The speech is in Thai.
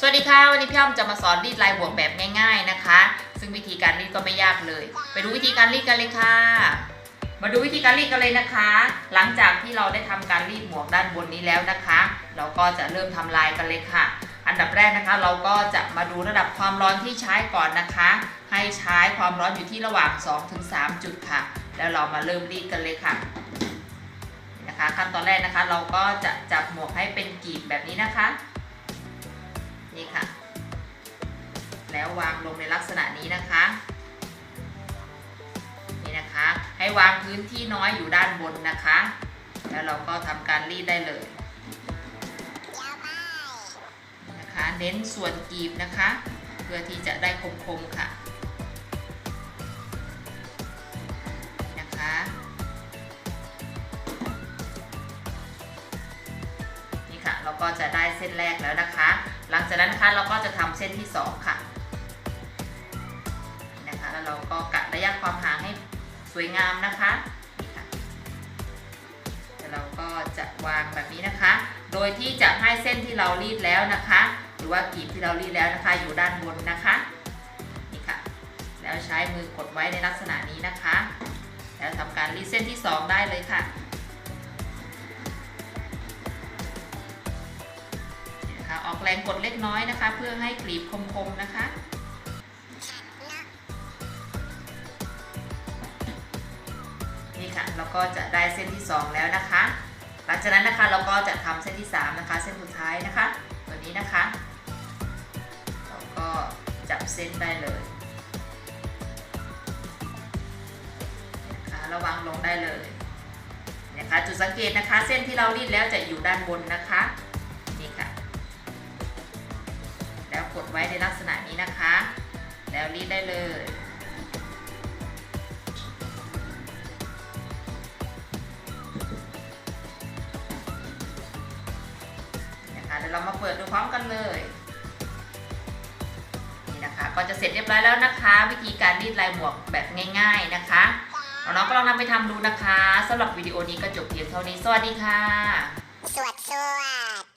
สวัสดีค่ะ วันนี้พี่อ้อมจะมาสอนรีดลายบวกแบบง่าย ๆนะคะ ซึ่งวิธีการรีดก็ไม่ยากเลย ไปดูวิธีการรีดกันเลยค่ะ มาดูวิธีการรีดกันเลยนะคะ หลังจากที่เราได้ทำการรีดหมวกด้านบนนี้แล้วนะคะ เราก็จะเริ่มทำลายกันเลยค่ะ อันดับแรกนะคะ เราก็จะมาดูระดับความร้อนที่ใช้ก่อนนะคะ ให้ใช้ความร้อนอยู่ที่ระหว่าง 2-3 จุดค่ะ แล้วเรามาเริ่มรีดกันเลยค่ะนี่นะคะขั้นตอนแรกนะคะ เราก็จะจับหมวกให้เป็นกีบแบบนี้นะคะ นี่ค่ะ แล้ววางลงในลักษณะนี้นะคะ นี่นะคะ ให้วางพื้นที่น้อยอยู่ด้านบนนะคะ แล้วเราก็ทำการรีดได้เลยนะคะเน้นส่วนกีบนะคะ เพื่อที่จะได้คมๆค่ะนะคะนี่ค่ะเราก็จะได้เส้นแรกแล้วนะคะ หลังจากนั้นนะคะเราก็จะทำเส้นที่สองค่ะนะคะแล้วเราก็กะระยะความห่างให้สวยงามนะคะแล้วเราก็จะวางแบบนี้นะคะ โดยที่จะให้เส้นที่เรารีดแล้วนะคะ หรือว่ากีบที่เรารีดแล้วนะคะ อยู่ด้านบนนะคะนี่ค่ะ แล้วใช้มือกดไว้ในลักษณะนี้นะคะ แล้วทำการรีดเส้นที่สองได้เลยค่ะ ออกแรงกดเล็กน้อยนะคะ เพื่อให้กรีบคมๆนะคะ นี่ค่ะเราก็จะได้เส้นที่ 2 แล้วนะคะ หลังจากนั้นนะคะเราก็จะทำเส้นที่ 3 นะคะ เส้นสุดท้ายนะคะ ตัวนี้นะคะ เราก็จับเส้นได้เลยนะคะระวังลงได้เลยนะคะจุดสังเกตนะคะ เส้นที่เรารีดแล้วจะอยู่ด้านบนนะคะ กดไว้ในลักษณะนี้นะคะ แล้วรีดได้เลยนะคะเดี๋ยวเรามาเปิดดูพร้อมกันเลยนี่นะคะก็จะเสร็จเรียบร้อยแล้วนะคะ วิธีการรีดลายหมวกแบบง่าย ๆนะคะน้องๆก็ลองนำไปทำดูนะคะสำหรับวิดีโอนี้ก็จบเพียงเท่านี้ สวัสดีค่ะ สวัสดสวัสด